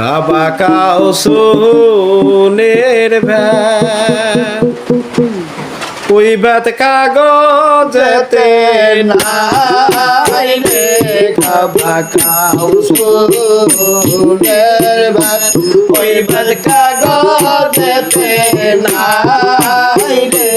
খাবা কাউ সুনের ওই বাত কাগজেতে নাই রে খাবা কাউ সুনের ওই বাত কাগজেতে নাই রে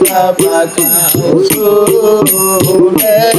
খাবা কাউ সুনের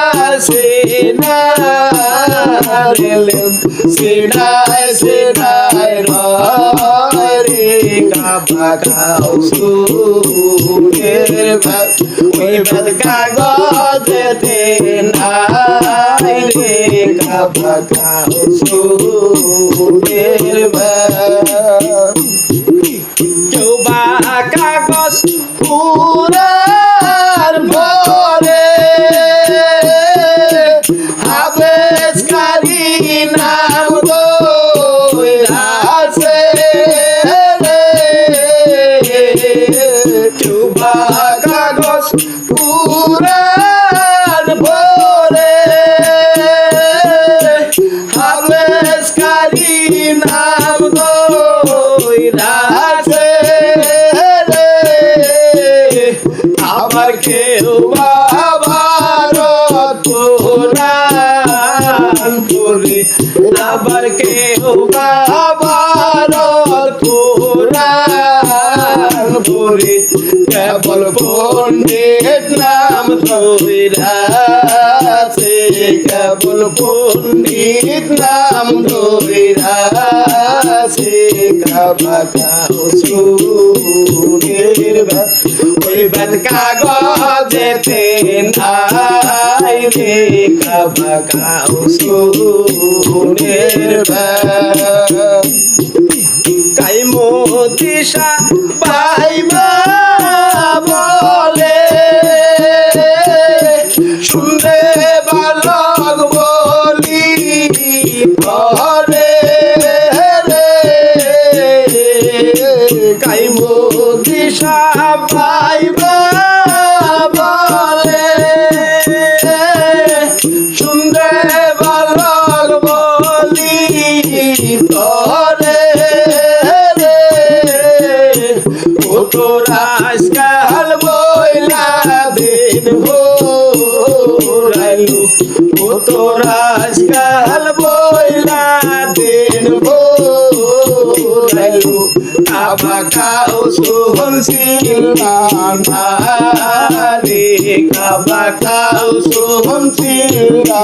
মায়াত হইতো রে বাদরি আল্লাহর সেনা লেলেম ওই বাদরি আল্লাহর সেনা লেলেম সেনায় সেনায় রে কাবা রে কেউ বা কাগজ পুরার ভরে হাবেস কারি নাম দইরাছে রে। আবার কেউ কোরআন পড়ে আবার কেউ আবার পড়ে কেবল পণ্ডিত নাম ধৈরাছে কেবল পণ্ডিত নাম ধৈরাছে কাবা কাউ সুরের ওই বাদ কাগজেতে নাই রে। কাবা কাউ সুরের কাইমতিসা পাইবা বলে? শুনে বালক বলি পরে রে কাইমতিসা পাইবা আজকাল বইলা দিন ও তোরা আজকাল বইলা কাবা খাও সোহন সিলা রে কাবা খাও সোহন সিলা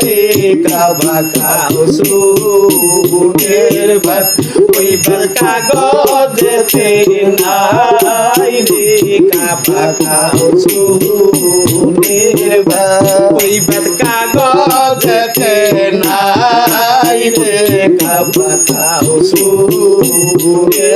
রে কাবা খাও সুরের ভাত ওই ভাত কাগজেতে নাই রে কাবা খাও সুরের ভাত ওই ভাত কাগজেতে নাই বাইরে কাপা খাও সুরে।